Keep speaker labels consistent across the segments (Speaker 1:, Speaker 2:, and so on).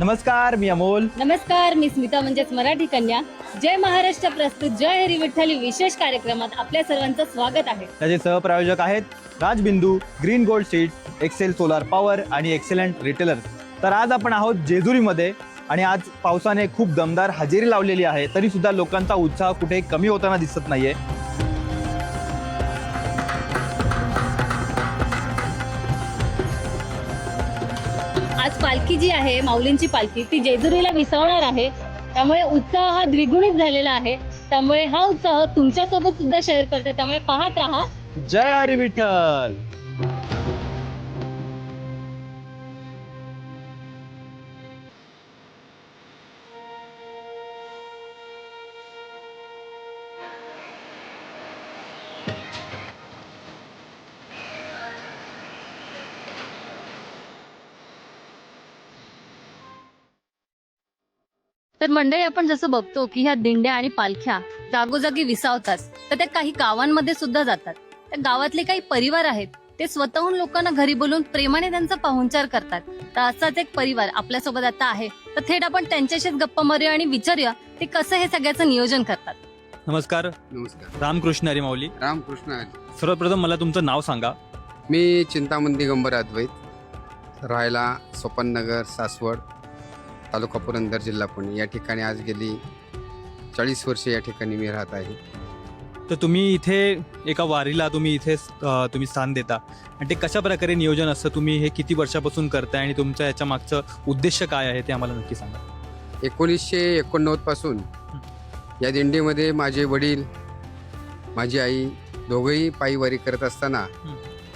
Speaker 1: नमस्कार मी अमोल.
Speaker 2: नमस्कार मी स्मिता म्हणजेच मराठी कन्या. जय महाराष्ट्र प्रस्तुत जय हरी विठ्ठली विशेष कार्यक्रमात आपल्या सर्वांचं स्वागत आहे.
Speaker 1: त्याचे सहप्रायोजक आहेत Rajbindu Green Gold Seeds Excel Solar Power आणि एक्सेलंट रिटेलर्स तर आज आपण आहोत जेजुरीमध्ये आणि आज पावसाने खूप दमदार हजेरी लावलेली आहे. तरी सुद्धा लोकांचा उत्साह कुठे कमी होताना दिसत नाहीये.
Speaker 2: पालखी जी आहे माऊलींची पालखी ती जेजुरीला विसावणार आहे. त्यामुळे उत्साह हा द्विगुणित झालेला आहे. त्यामुळे हा उत्साह तुमच्यासोबत सुद्धा शेअर करते. त्यामुळे पाहत राहा.
Speaker 1: जय हरी विठ्ठल!
Speaker 2: मंडळी आपण जसं बघतो की ह्या दिंड्या आणि पालख्या जागोजागी विसावतात तर त्या काही गावांमध्ये सुद्धा जातात. त्या गावातले काही परिवार आहेत ते स्वतःहून लोकांना घरी बोलून प्रेमाने त्यांचा पाहुणचार करतात. तर असाच एक परिवार आपल्यासोबत आता आहे. तर थेट आपण त्यांच्याशीच गप्पा मारूया आणि विचारूया ते कसं हे सगळ्याचं नियोजन करतात.
Speaker 1: नमस्कार.
Speaker 3: नमस्कार.
Speaker 1: रामकृष्ण हरी माऊली.
Speaker 3: रामकृष्ण हरी.
Speaker 1: सर्वप्रथम मला तुमचं नाव सांगा.
Speaker 3: मी चिंतामण दिगंबर अद्वैत राहायला सोपननगर सासवड. तालुका पुरंदर जिल्हा पुणे. या ठिकाणी आज गेली चाळीस वर्षे या ठिकाणी मी राहत आहे.
Speaker 1: तर तुम्ही इथे एका वारीला तुम्ही इथे अं, तुम्ही स्थान देता. आणि ते कशा प्रकारे नियोजन असतं? तुम्ही हे किती वर्षापासून करताय आणि तुमच्या याच्या मागचं उद्देश काय आहे ते आम्हाला नक्की सांगा.
Speaker 3: एकोणीसशे एकोणनव्वदपासून या दिंडीमध्ये माझे वडील माझी आई दोघंही पायी वारी करत असताना.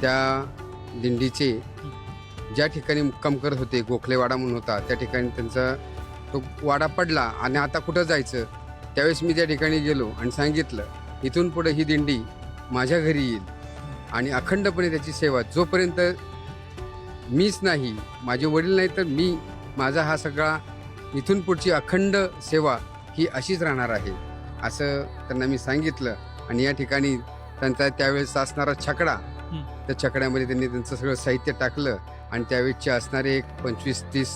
Speaker 3: त्या दिंडीचे ज्या ठिकाणी मुक्काम करत होते गोखलेवाडा म्हणून होता त्या ठिकाणी त्यांचा तो वाडा पडला आणि आता कुठं जायचं? त्यावेळेस मी त्या ठिकाणी गेलो आणि सांगितलं इथून पुढे ही दिंडी माझ्या घरी येईल. आणि अखंडपणे त्याची सेवा जोपर्यंत मीच नाही माझे वडील नाही तर मी माझा हा सगळा इथून पुढची अखंड सेवा ही अशीच राहणार आहे असं त्यांना मी सांगितलं. आणि या ठिकाणी त्यांचा त्यावेळेस असणारा छकडा. त्या छकड्यामध्ये त्यांनी त्यांचं सगळं साहित्य टाकलं. आणि त्यावेळेसचे असणारे एक पंचवीस तीस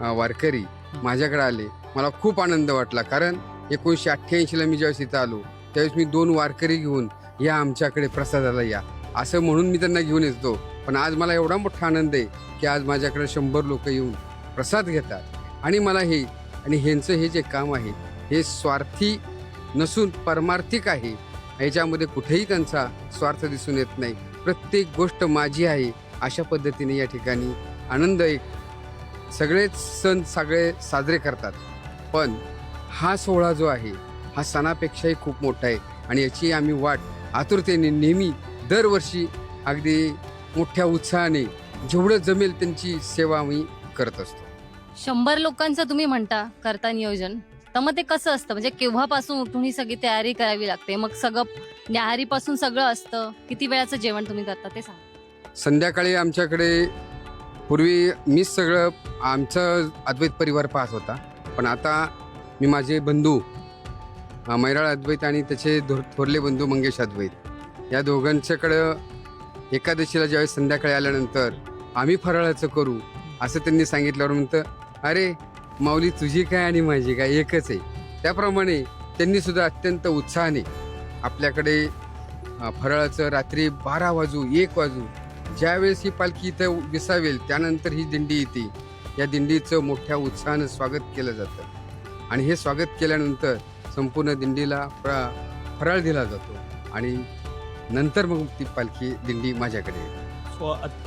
Speaker 3: वारकरी माझ्याकडे आले. मला खूप आनंद वाटला कारण एकोणीसशे अठ्ठ्याऐंशीला मी ज्यावेळेस इथं आलो त्यावेळेस मी दोन वारकरी घेऊन या आमच्याकडे प्रसादाला या. असं म्हणून मी त्यांना घेऊन येतो. पण आज मला एवढा मोठा आनंद आहे की आज माझ्याकडे शंभर लोक येऊन प्रसाद घेतात. आणि मला हे आणि ह्यांचं हे जे काम आहे हे स्वार्थी नसून परमार्थिक आहे. ह्याच्यामध्ये कुठेही त्यांचा स्वार्थ दिसून येत नाही. प्रत्येक गोष्ट माझी आहे. अशा पद्धतीने या ठिकाणी आनंद एक सगळेच सण सगळे साजरे करतात. पण हा सोहळा जो आहे हा सणापेक्षाही खूप मोठा आहे आणि याची आम्ही वाट आतुरतेने नेहमी दरवर्षी अगदी मोठ्या उत्साहाने जेवढं जमेल त्यांची सेवा आम्ही करत असतो.
Speaker 2: शंभर लोकांचं तुम्ही म्हणता करता नियोजन. तर मग ते कसं असतं? म्हणजे केव्हापासून उठून ही सगळी तयारी करावी लागते? मग सगळं न्याहारीपासून सगळं असतं? किती वेळाचं जेवण तुम्ही करता ते सांगा.
Speaker 3: संध्याकाळी आमच्याकडे पूर्वी मीच सगळं आमचं अद्वैत परिवार पाहत होता. पण आता मी माझे बंधू मैराळ अद्वैत आणि त्याचे धोर थोरले बंधू मंगेश अद्वैत या दोघांच्याकडं एकादशीला ज्यावेळेस संध्याकाळी आल्यानंतर आम्ही फराळाचं करू असं त्यांनी सांगितल्यावर म्हणतं अरे माऊली तुझी काय आणि माझी काय? एकच आहे. त्याप्रमाणे त्यांनीसुद्धा अत्यंत उत्साहाने आपल्याकडे फराळाचं रात्री बारा वाजू एक वाजू ज्यावेळेस ही पालखी इथं विसावेल त्यानंतर ही दिंडी येते. या दिंडीचं मोठ्या उत्साहानं स्वागत केलं जातं. आणि हे स्वागत केल्यानंतर संपूर्ण दिंडीला प्र- फराळ दिला जातो. आणि नंतर मग ती पालखी दिंडी माझ्याकडे येते.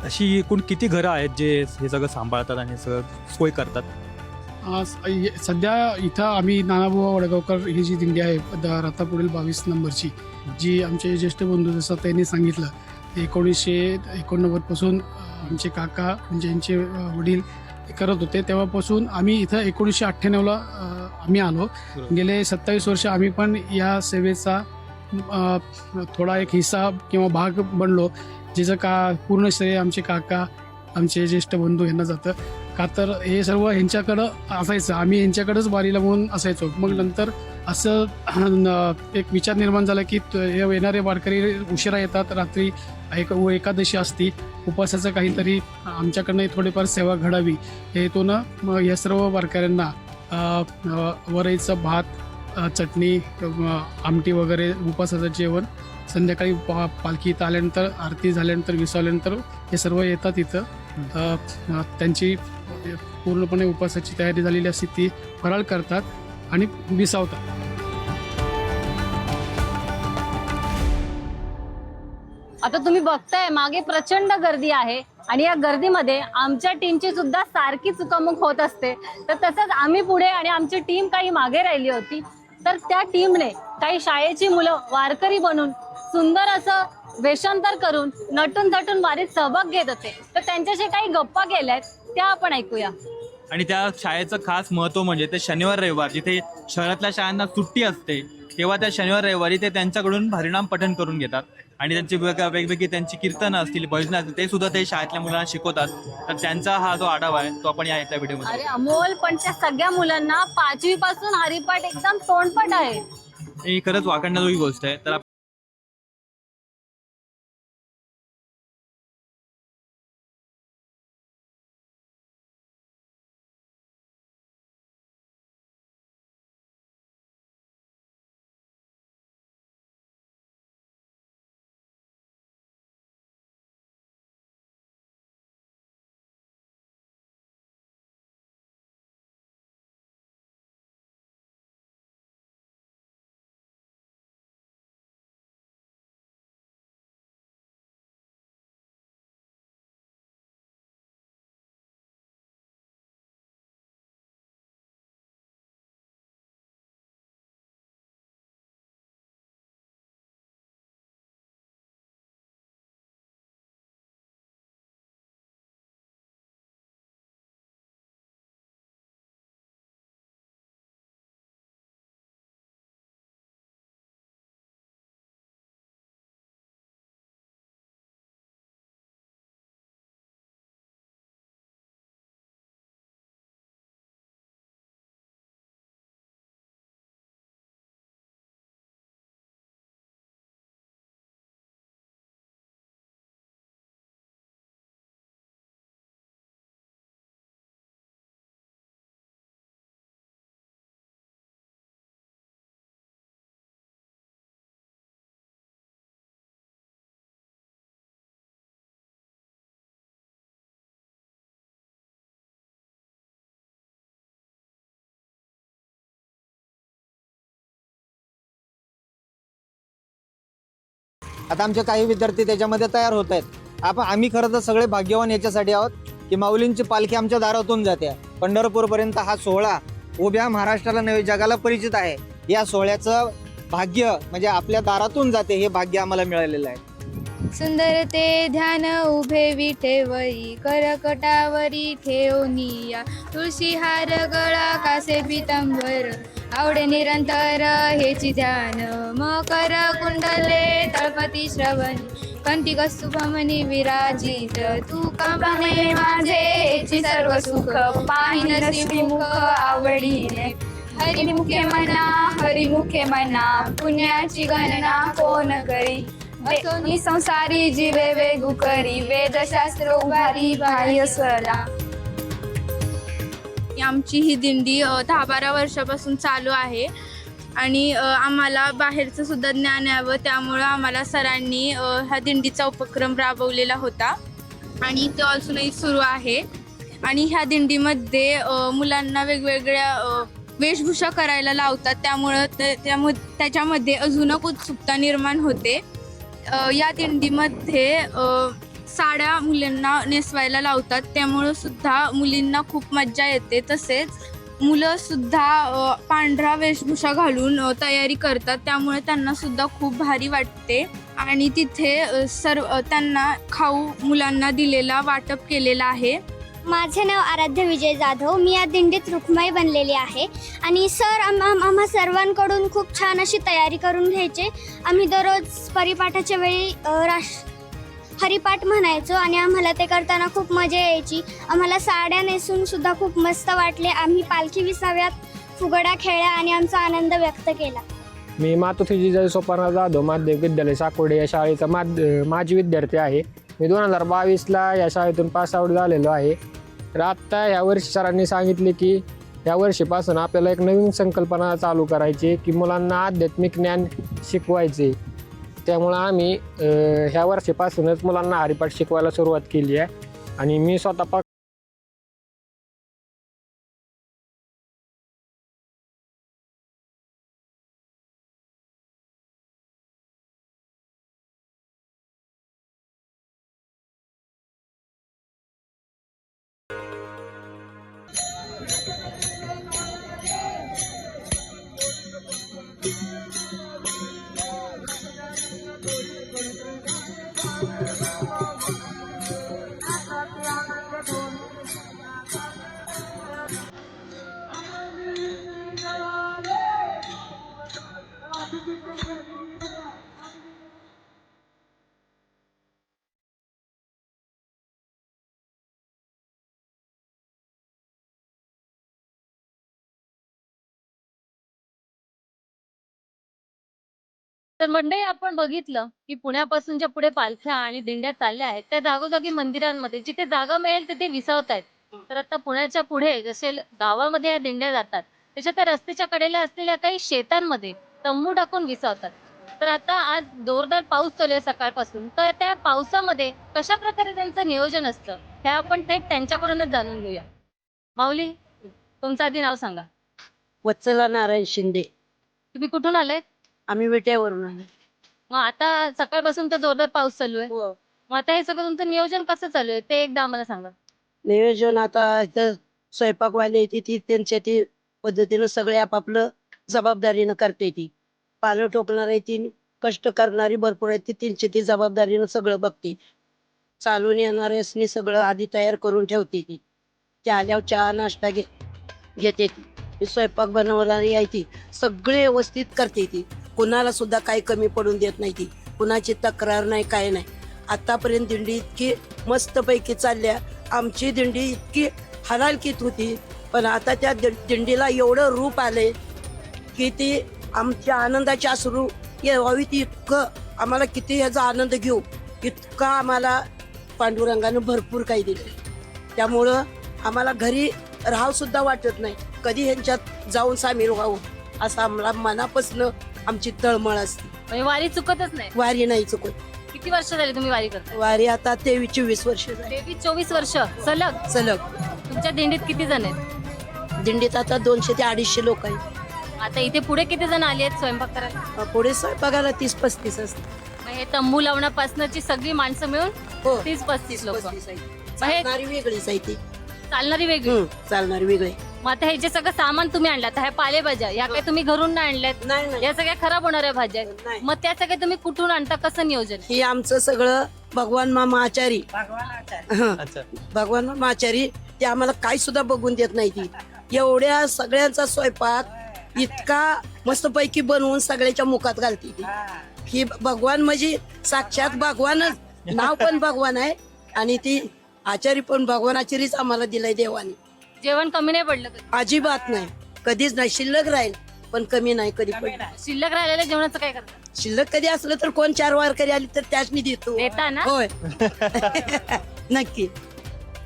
Speaker 1: अशी एकूण किती घरं आहेत जे हे सगळं सांभाळतात आणि हे सगळं सोय करतात?
Speaker 4: आज सध्या इथं आम्ही नानाबुवा वडगावकर ही जी दिंडी आहे द- रथापुढील बावीस नंबरची जी आमचे ज्येष्ठ बंधू जसं त्यांनी सांगितलं एकोणीसशे एकोणनव्वदपासून आमचे काका म्हणजे यांचे वडील करत होते. तेव्हापासून आम्ही इथं एकोणीसशे अठ्ठ्याण्णवला आम्ही आलो. गेले सत्तावीस वर्ष आम्ही पण या सेवेचा थोडा एक हिस्सा किंवा भाग बनलो. जिचं का पूर्ण श्रेय आमचे काका आमचे ज्येष्ठ बंधू यांना जातं. का तर हे सर्व ह्यांच्याकडं असायचं. आम्ही ह्यांच्याकडंच वारीला म्हणून असायचो. मग नंतर असं न- एक विचार निर्माण झाला की त- हे येणारे वारकरी उशिरा येतात. रात्री एक व एकादशी असती. उपवासाचं काहीतरी आमच्याकडनं थोडीफार सेवा घडावी. हे हेतून मग या सर्व वारकऱ्यांना अ, अ, वरईचं भात अ, चटणी अ, आमटी वगैरे उपवासाचं जेवण संध्याकाळी पा पालखी इथं आल्यानंतर आरती झाल्यानंतर विसवल्यानंतर हे सर्व येतात इथं. अ, अ, त्यांची पूर्णपणे उपवासाची तयारी झालेली असते ती फराळ करतात आणि विसावतात.
Speaker 2: आता तुम्ही बघताय मागे प्रचंड गर्दी आहे आणि या गर्दीमध्ये आमच्या टीमची सुद्धा सारखी चुकामुक होत असते. तर तसंच आम्ही पुढे आणि आमची टीम काही मागे राहिली होती. तर त्या टीमने काही शाळेची मुलं वारकरी बनून सुंदर असं वेषांतर करून नटून झटून वारीत सहभाग घेत होते. तर त्यांच्याशी काही गप्पा केल्यात. त्या आपण ऐकूया.
Speaker 1: आणि त्या शाळेचं खास महत्त्व म्हणजे ते शनिवार रविवार जिथे शहरातल्या शाळांना सुट्टी असते तेव्हा त्या शनिवार रविवारी ते त्यांच्याकडून हरिनाम पठण करून घेतात. आणि त्यांची वेग- वेगवेगळी त्यांची कीर्तनं असतील भजनं असतील ते सुद्धा ते शाळेतल्या मुलांना शिकवतात. तर त्यांचा हा जो आढावा आहे तो आपण या त्या व्हिडिओमध्ये
Speaker 2: अरे अमोल पण त्या सगळ्या मुलांना पाचवी पासून हरिपाठ एकदम तोंडपट आहे.
Speaker 1: ही खरंच वाखाणण्याजोगी गोष्ट आहे. तर
Speaker 5: आता आमचे काही विद्यार्थी त्याच्यामध्ये तयार होत आहेत. आपण आम्ही खरं तर सगळे भाग्यवान याच्यासाठी आहोत की माऊलींची पालखी आमच्या दारातून जाते. पंढरपूरपर्यंत हा सोहळा उभ्या महाराष्ट्राला नव्हे जगाला परिचित आहे. या सोहळ्याचं भाग्य म्हणजे आपल्या दारातून जाते हे भाग्य आम्हाला मिळालेलं आहे.
Speaker 6: सुंदर ते ध्यान उभे विठेवरी करकटावरी ठेवनिया तुळशी हार गळा कासे पितांबर आवडे निरंतर हेची ध्यान. मकर कुंडले तळपती श्रवण कंठी कस्तुभमनी विराजित. तू कंपने माझे सर्व सुख पाहिन मुख आवडीने. हरिमुखे मना हरिमुखे मना पुण्याची गणना कोण करी? असोनी संसारी जीवे वेगू करी वेदशास्त्र उभारी बाह्य सला आमची ही दिंडी दहा बारा वर्षापासून चालू आहे. आणि आम्हाला बाहेरचं सुद्धा ज्ञान यावं त्यामुळं आम्हाला सरांनी ह्या दिंडीचा उपक्रम राबवलेला होता. आणि तो अजूनही सुरू आहे. आणि ह्या दिंडीमध्ये मुलांना वेगवेगळ्या वेशभूषा करायला लावतात. त्यामुळं त्याच्यामध्ये अजूनच उत्सुकता निर्माण होते. या दिंडीमध्ये साड्या मुलींना नेसवायला लावतात. त्यामुळं सुद्धा मुलींना खूप मज्जा येते. तसेच मुलं सुद्धा पांढरा वेशभूषा घालून तयारी करतात. त्यामुळे त्यांना सुद्धा खूप भारी वाटते. आणि तिथे सर्व त्यांना खाऊ मुलांना दिलेला वाटप केलेला आहे.
Speaker 7: माझे नाव आराध्य विजय जाधव. मी या दिंडीत रुक्माई बनलेली आहे. आणि सर आम आम- आम्हा सर्वांकडून खूप छान अशी तयारी करून घ्यायचे. आम्ही दररोज परिपाठाच्या वेळी राश हरिपाठ म्हणायचो आणि आम्हाला ते करताना खूप मजा यायची. आम्हाला साड्या नेसून सुद्धा खूप मस्त वाटले. आम्ही पालखी विसाव्यात फुगड्या खेळल्या आणि आमचा आनंद व्यक्त केला.
Speaker 8: मी मातोश्री जय सोपाना जाधव माध्यमिक विद्यालय साकोडे या शाळेचा माध्य माजी विद्यार्थी आहे. मी दोन हजार बावीसला या शाळेतून पासआउट झालेलो आहे. तर आत्ता या वर्षी सरांनी सांगितले की या वर्षीपासून आपल्याला एक नवीन संकल्पना चालू करायची की मुलांना आध्यात्मिक ज्ञान शिकवायचे. त्यामुळं आम्ही ह्या वर्षीपासूनच मुलांना हरिपाठ शिकवायला सुरुवात केली आहे. आणि मी स्वतः
Speaker 2: तर मंडळी आपण बघितलं की पुण्यापासून ज्या पुढे पालख्या आणि दिंड्या चालल्या आहेत. त्या जागोजागी मंदिरांमध्ये जिथे जागा मिळेल तिथे विसावत आहेत. तर आता पुण्याच्या पुढे जसे गावामध्ये या दिंड्या जातात त्याच्या त्या रस्त्याच्या कडेला असलेल्या काही शेतांमध्ये तंबू टाकून विसावतात. तर आता आज जोरदार पाऊस चालू आहे सकाळपासून. तर त्या पावसामध्ये कशा प्रकारे त्यांचं नियोजन असतं हे आपण थेट त्यांच्याकडूनच जाणून घेऊया. माऊली तुमचं आधी नाव सांगा.
Speaker 9: वत्सला नारायण शिंदे.
Speaker 2: तुम्ही कुठून आलाय?
Speaker 9: आम्ही विट्यावरून आलो.
Speaker 2: मग आता सकाळपासून तर जोरदार पाऊस चालू आहे. मग आता हे सगळं तुमचं नियोजन कसं चालू आहे? ते एकदा आम्हाला सांगा.
Speaker 9: नियोजन आता इथं स्वयंपाकवाले येते ती त्यांच्या ती पद्धतीनं सगळे आपापलं जबाबदारीनं करते ती. पानं ठोकणारी ती कष्ट करणारी भरपूर आहे ती त्यांची ती जबाबदारीनं सगळं बघते. चालून येणाऱ्यासनी सगळं आधी तयार करून ठेवते ती. त्या आल्यावर चहा नाश्ता घे घेते ती. ती स्वयंपाक बनवणारी आहे ती. सगळे व्यवस्थित करते ती. कुणाला सुद्धा काही कमी पडून देत नाही ती. कुणाची तक्रार नाही काय नाही. आतापर्यंत दिंडी इतकी मस्तपैकी चालल्या. आमची दिंडी इतकी हलालकीत होती. पण आता त्या दि- दिंडीला एवढं रूप आले की ती आमच्या आनंदाची अश्रू यावी ती इतकं आम्हाला किती ह्याचा आनंद घेऊ. इतका आम्हाला पांडुरंगानं भरपूर काही दिलं. त्यामुळं आम्हाला घरी राहावसुद्धा वाटत नाही. कधी ह्यांच्यात जाऊन सामील व्हावं असं आम्हाला मनापासनं आमची तळमळ असते.
Speaker 2: म्हणजे वारी चुकतच नाही?
Speaker 9: वारी नाही चुकत.
Speaker 2: किती वर्ष झाली तुम्ही वारी करता
Speaker 9: वारी आता तेवीस चोवीस वर्ष झाली.
Speaker 2: तेवीस चोवीस वर्ष. सलग?
Speaker 9: सलग.
Speaker 2: तुमच्या दिंडीत किती जण आहेत?
Speaker 9: दिंडीत आता दोनशे ते अडीचशे लोक आहेत.
Speaker 2: आता इथे पुढे किती जण आली आहेत स्वयंपाक करायला?
Speaker 9: पुढे स्वयंपाकाला तीस पस्तीस असते
Speaker 2: मग हे तंबू लावण्यापासूनची सगळी माणसं मिळून
Speaker 9: हो.
Speaker 2: तीस पस्तीस लोक.
Speaker 9: पस्तीस आहेत.
Speaker 2: मग
Speaker 9: चालणारी वेगळीच आहे ती.
Speaker 2: चालणारी वेगळी?
Speaker 9: हम्म, चालणारी वेगळी.
Speaker 2: मग आता हे जे सगळं सामान तुम्ही आणलात ह्या पालेभाज्या या काही तुम्ही घरून नाही आणल्यात
Speaker 9: नाही नाही.
Speaker 2: या सगळ्या खराब होणाऱ्या भाज्या. आहेत.
Speaker 9: नाही.
Speaker 2: मग त्या सगळ्या तुम्ही कुठून आणता कसं नियोजन?
Speaker 9: ही आमचं सगळं भगवान मामा आचारी हं,
Speaker 1: अच्छा.
Speaker 9: भगवान मामा आचारी ते आम्हाला काही सुद्धा बघून देत नाही ती. एवढ्या सगळ्यांचा स्वयंपाक इतका मस्तपैकी बनवून सगळ्याच्या मुखात घालते ती. ही भगवान म्हणजे साक्षात भगवानच. नाव पण भगवान आहे आणि ती आचारी पण भगवान आचारीच आम्हाला दिलाय देवाने.
Speaker 2: जेवण कमी नाही पडलं कधी.
Speaker 9: अजिबात नाही. कधीच नाही. शिल्लक राहील पण कमी नाही कधी पण
Speaker 2: शिल्लक राहिलेल्या जेवणाचं काय करता
Speaker 9: शिल्लक कधी असलं तर कोण चार वारकरी आली तर त्याच मी देतो.
Speaker 2: देता ना?
Speaker 9: होय. नक्की.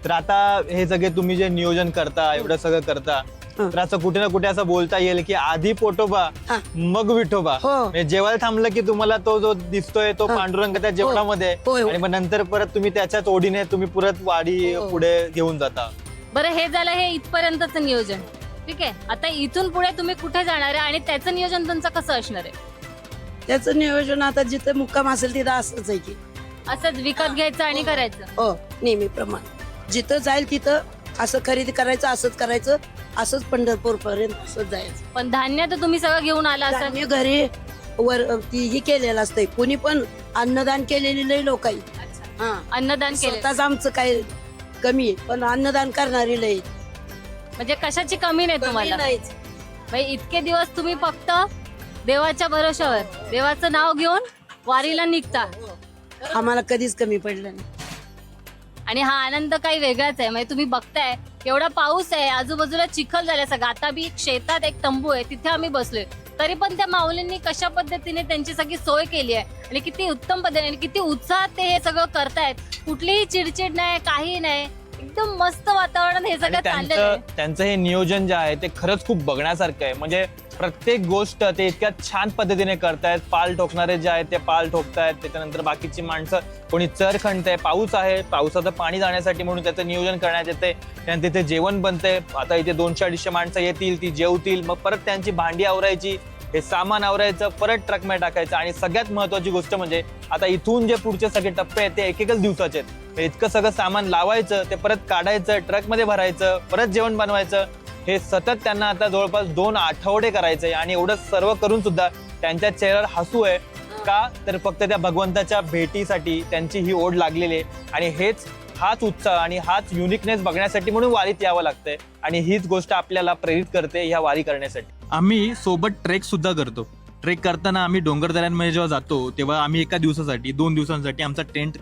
Speaker 1: तर आता हे सगळे तुम्ही जे नियोजन करता एवढं सगळं करता
Speaker 9: हं.
Speaker 1: तर असं कुठे ना कुठे असं बोलता येईल की आधी पोटोबा
Speaker 9: हा.
Speaker 1: मग विठोबा.
Speaker 9: हो.
Speaker 1: म्हणजे जेवायला थांबलं की तुम्हाला तो जो दिसतोय तो
Speaker 9: हा.
Speaker 1: पांडुरंग त्या जेवणामध्ये आहे.
Speaker 9: होय, होय.
Speaker 1: आणि मग नंतर परत तुम्ही त्याच्याच ओढीने तुम्ही परत वाडी
Speaker 9: हो.
Speaker 1: पुढे घेऊन जाता.
Speaker 2: बरं हे झालं हे इथपर्यंतच नियोजन. ठीक आहे? आता इथून पुढे तुम्ही कुठे जाणार आहे आणि त्याचं नियोजन तुमचं कसं असणार आहे?
Speaker 9: त्याचं नियोजन आता जिथं मुक्काम असेल तिथं असंच आहे की.
Speaker 2: असंच विकत घ्यायचं आणि करायचं?
Speaker 9: हो नेहमीप्रमाणे जिथं जाईल तिथं असं खरेदी करायचं असंच करायचं असंच पंढरपूर पर्यंत असंच जायचं.
Speaker 2: पण धान्य तर तुम्ही सगळं घेऊन आला असाल.
Speaker 9: धान्य घरी वर ती ही केलेलं असतंय. कोणी पण अन्नदान केलेली लई लोक आहेत.
Speaker 2: अच्छा.
Speaker 9: हा.
Speaker 2: अन्नदान केलं
Speaker 9: स्वतःच आमचं काय कमी आहे पण अन्नदान करणारी लई.
Speaker 2: म्हणजे कशाची कमी नाही तुम्हाला?
Speaker 9: नाहीच.
Speaker 2: म्हणजे इतके दिवस तुम्ही फक्त देवाच्या भरोशावर देवाचं नाव घेऊन वारीला निघता.
Speaker 9: आम्हाला कधीच कमी पडलं नाही.
Speaker 2: आणि हा आनंद काही वेगळाच आहे. म्हणजे तुम्ही बघताय एवढा पाऊस आहे आजूबाजूला चिखल झालाय सगळं आता बी शेतात एक तंबू आहे तिथे आम्ही बसलोय. तरी पण त्या माऊलींनी कशा पद्धतीने त्यांची सगळी सोय केली आहे? आणि किती उत्तम पद्धतीने आणि किती उत्साहात ते हे सगळं करतायत. कुठलीही चिडचिड नाही काही नाही. एकदम मस्त वातावरण हे
Speaker 1: आणि
Speaker 2: सगळं चाललेलं आहे.
Speaker 1: त्यांचं त्यांचं हे नियोजन जे आहे ते खरंच खूप बघण्यासारखं आहे. म्हणजे प्रत्येक गोष्ट ते इतक्या छान पद्धतीने करतायत. पाल ठोकणारे जे आहेत ते पाल ठोकतायत. त्याच्यानंतर बाकीची माणसं कोणी चर खणतंय पाऊस आहे. पावसाचं पाणी जाण्यासाठी म्हणून त्याचं नियोजन करण्यात येते त्यानंतर तिथे जेवण बनतंय. आता इथे दोनशे अडीचशे माणसं येतील ती जेवतील. मग परत त्यांची भांडी आवरायची हे सामान आवरायचं परत ट्रकमध्ये टाकायचं. आणि सगळ्यात महत्वाची गोष्ट म्हणजे आता इथून जे पुढचे सगळे टप्पे आहेत ते एक एकच दिवसाचे आहेत. इतकं सगळं सामान लावायचं ते परत काढायचं ट्रकमध्ये भरायचं परत जेवण बनवायचं. हे सतत त्यांना आता जवळपास दोन आठवडे करायचंय आणि एवढं सर्व करून सुद्धा त्यांच्या चेहऱ्यावर हसू आहे. का? तर फक्त त्या भगवंताच्या भेटीसाठी त्यांची ही ओढ लागलेली आहे. आणि हेच हाच उत्साह आणि हाच युनिकनेस बघण्यासाठी म्हणून वारीत यावं लागतंय. आणि हीच गोष्ट आपल्याला प्रेरित करते ह्या वारी करण्यासाठी. आम्ही सोबत ट्रेक सुद्धा करतो. ट्रेक करताना आम्ही डोंगरदऱ्यांमध्ये जेव्हा जातो तेव्हा आम्ही एका दिवसासाठी दोन दिवसांसाठी आमचा टेंट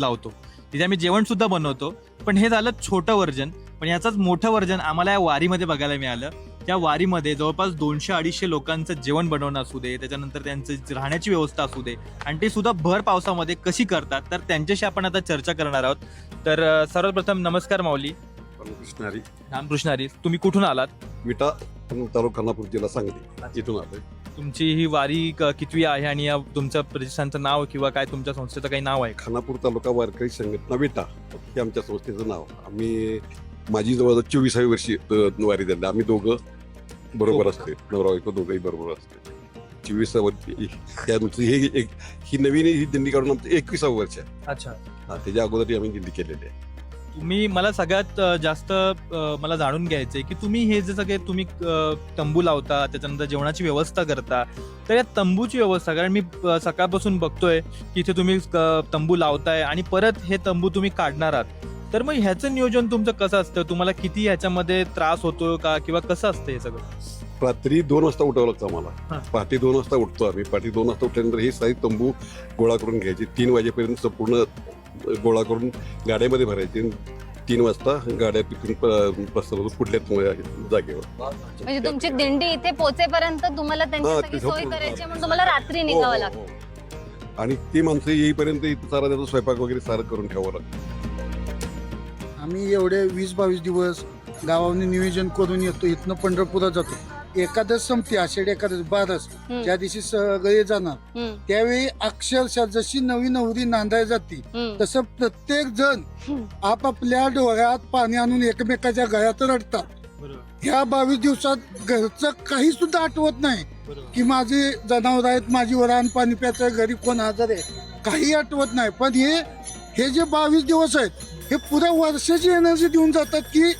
Speaker 1: लावतो. तिथे आम्ही जेवण सुद्धा बनवतो. पण हे झालं छोटं वर्जन. पण याचाच मोठं वर्जन आम्हाला या वारीमध्ये बघायला मिळालं. त्या वारीमध्ये जवळपास दोनशे अडीचशे लोकांचं जेवण बनवणं असू दे त्याच्यानंतर त्यांचं राहण्याची व्यवस्था असू दे आणि ते सुद्धा भर पावसामध्ये कशी करतात तर त्यांच्याशी आपण आता चर्चा करणार आहोत. तर अं, सर्वप्रथम नमस्कार माऊली.
Speaker 10: कृष्णारी
Speaker 1: रामकृष्ण हरी तुम्ही कुठून आलात?
Speaker 10: विटा तालुका खानापूर जिल्हा सांगली. इथून आलोय.
Speaker 1: तुमची ही वारी क- कितवी आहे आणि या तुमच्या प्रतिष्ठानचं नाव किंवा काय तुमच्या संस्थेचं काही नाव आहे? का?
Speaker 10: खानापूर तालुका वारकरी संघटना विटा हे आमच्या संस्थेचं नाव. आम्ही माझी जवळजवळ चोवीसावी वर्षी वारी झाली. आम्ही दोघं बरोबर असते नवरा बायको दोघंही बरोबर असते चोवीसावरती त्यानुसार हे एक ही नवीन ही दिंडी काढून आमचं एकविसावं वर्ष आहे.
Speaker 1: अच्छा.
Speaker 10: हा, त्याच्या अगोदर आम्ही दिंडी केलेली आहे.
Speaker 1: तुम्ही मला सगळ्यात अ, जास्त अ, मला जाणून घ्यायचंय की तुम्ही हे जे सगळे तुम्ही अ, तंबू लावता त्याच्यानंतर जेवणाची व्यवस्था करता तर या तंबूची व्यवस्था कारण मी अ, सकाळपासून बघतोय की इथे तुम्ही अ, तंबू लावताय आणि परत हे तंबू तुम्ही काढणार आहात. तर मग ह्याचं नियोजन तुमचं कसं असतं? तुम्हाला किती ह्याच्यामध्ये त्रास होतो का? किंवा कसं असतं हे सगळं?
Speaker 10: रात्री दोन वाजता उठावं लागतं
Speaker 1: हा.
Speaker 10: आम्हाला पहाटे दोन वाजता उठतो आम्ही. पहाटे दोन वाजता उठल्यानंतर हे साई तंबू गोळा करून घ्यायचे. तीन वाजेपर्यंत संपूर्ण गोळा करून गाड्यामध्ये भरायचे. तीन वाजता गाड्या तिथून प- पसरवून पुढल्या जागेवर.
Speaker 2: म्हणजे तुमची दिंडी इथे पोहोचेपर्यंत तुम्हाला त्यांची
Speaker 10: हा,
Speaker 2: सगळी
Speaker 10: तिथं
Speaker 2: सोय करायची म्हणून तुम्हाला रात्री
Speaker 10: हो,
Speaker 2: निघावं
Speaker 10: हो,
Speaker 2: लागतं.
Speaker 10: हो. आणि ती माणसं येईपर्यंत इथं सारा त्याचा स्वयंपाक वगैरे सारं करून ठेवावं लागतं.
Speaker 11: आम्ही एवढे वीस बावीस दिवस गावाने नियोजन करून येतो. इथनं पंढरपुरात जातो. एकादश संपते आषाढी एकादश बारस ज्या दिवशी सगळे जाणार त्यावेळी अक्षरशः जशी नवी नवरी नांदाय जाते. तसं प्रत्येक जण. आपापल्या डोळ्यात पाणी आणून एकमेकाच्या गळ्यात रडतात. ह्या बावीस दिवसात घरचं काही सुद्धा आठवत नाही की माझे जनावर आहेत माझी वरान पाणी प्यायचं घरी कोण हजर आहे काही आठवत नाही. पण हे हे जे बावीस दिवस आहेत हे पुऱ्या वर्षाची एनर्जी देऊन जातात की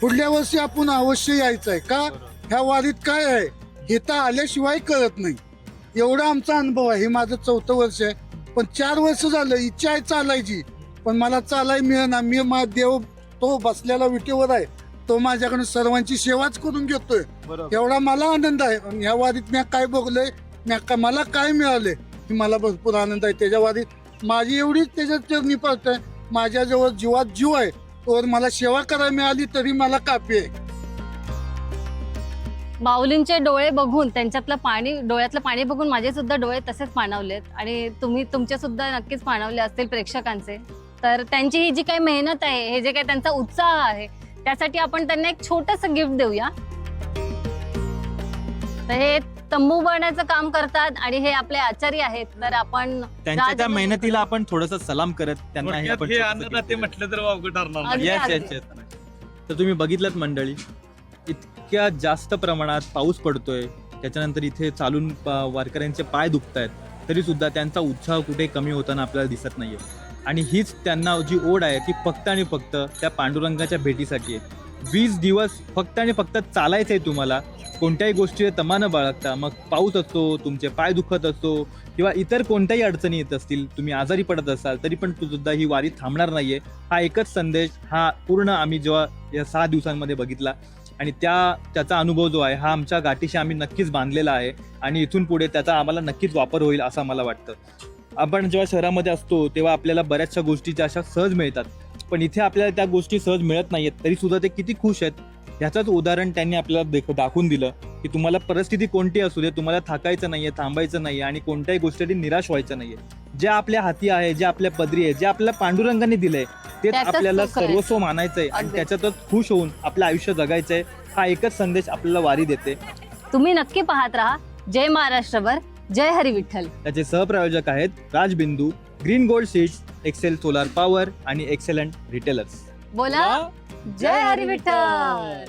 Speaker 11: पुढल्या वर्षी आपण अवश्य यायचं आहे का ह्या वारीत काय आहे? हे तर आल्याशिवाय कळत नाही. एवढा आमचा अनुभव आहे. हे माझं चौथं वर्ष आहे. पण चार वर्ष झालं इच्छा आहे चालायची. पण मला चालाय मिळेना. मी मा देव तो बसलेला विटेवर आहे. तो माझ्याकडून सर्वांची सेवाच करून घेतोय. एवढा मला आनंद आहे. ह्या वारीत मी काय बघलोय? मी का- मला काय मिळाले की मला भरपूर आनंद आहे. त्याच्या वारीत माझी एवढीच त्याच्यात चरणी पडत आहे माझ्याजवळ जीवात जीव आहे. तर मला सेवा करायला मिळाली तरी मला कापी आहे.
Speaker 2: माऊलींचे डोळे बघून त्यांच्यातलं पाणी डोळ्यातलं पाणी बघून माझे सुद्धा डोळे तसेच पाणावलेत. आणि तुम्ही तुमचे सुद्धा नक्कीच पाणावले असतील प्रेक्षकांचे. तर त्यांची ही जी काही मेहनत आहे हे जे काही त्यांचा उत्साह आहे त्यासाठी आपण त्यांना एक छोटस गिफ्ट देऊया. तर हे तंबू बनण्याचं काम करतात आणि हे आपले आचार्य आहेत तर आपण
Speaker 1: त्यांच्या त्या मेहनतीला आपण थोडस सलाम करत त्यांना हे आपण
Speaker 12: हे अन्नदाते म्हटलं तर वावगं ठरणार नाही.
Speaker 2: अगदी,
Speaker 1: येस
Speaker 2: अगदी.
Speaker 1: येस येस तर तुम्ही बघितलं मंडळी इतक्या जास्त प्रमाणात पाऊस पडतोय त्याच्यानंतर इथे चालून प- वारकऱ्यांचे पाय दुखत आहेत तरी सुद्धा त्यांचा उत्साह कुठे कमी होताना आपल्याला दिसत नाहीये आणि हीच त्यांना जी ओढ आहे ती फक्त आणि फक्त त्या पांडुरंगाच्या भेटीसाठी आहे वीस दिवस फक्त आणि फक्त चालायचं आहे तुम्हाला कोणत्याही गोष्टीचे तमा न बाळगता मग पाऊस असतो तुमचे पाय दुखत असतो किंवा इतर कोणत्याही अडचणी येत असतील तुम्ही आजारी पडत असाल तरी पण तू सुद्धा ही वारी थांबणार नाहीये. हा एकच संदेश हा पूर्ण आम्ही जेव्हा या सहा दिवसांमध्ये बघितला आणि त्या त्याचा अनुभव जो आहे हा आमच्या गाठीशी आम्ही नक्कीच बांधलेला आहे आणि इथून पुढे त्याचा आम्हाला नक्कीच वापर होईल असं मला वाटतं. आपण जेव्हा शहरामध्ये असतो तेव्हा आपल्याला बऱ्याचशा गोष्टीच्या अशा सहज मिळतात. पण इथे आपल्याला त्या गोष्टी सहज मिळत नाहीत तरी सुद्धा ते किती खुश आहेत ह्याचंच उदाहरण त्यांनी आपल्याला देख- दाखवून दिलं की तुम्हाला परिस्थिती कोणती असू दे तुम्हाला थाकायचं नाहीये थांबायचं नाहीये आणि कोणत्याही गोष्टीसाठी निराश व्हायचं नाहीये. जे आपल्या हाती आहे जे आपल्या पदरी आहे जे आपल्याला पांडुरंगाने दिलंय तेच
Speaker 2: त्यातच
Speaker 1: आपल्याला. सर्वस्व मानायचंय आणि. त्याच्यातच खुश होऊन आपलं आयुष्य जगायचंय हा एकच संदेश आपल्याला वारी देते.
Speaker 2: तुम्ही नक्की पाहत राहा. जय महाराष्ट्रभर. जय हरी विठ्ठल.
Speaker 1: त्याचे सहप्रायोजक आहेत Rajbindu Green Gold Seeds Excel Solar Power आणि एक्सेलंट रिटेलर्स.
Speaker 2: बोला. जय हरी विठ्ठल!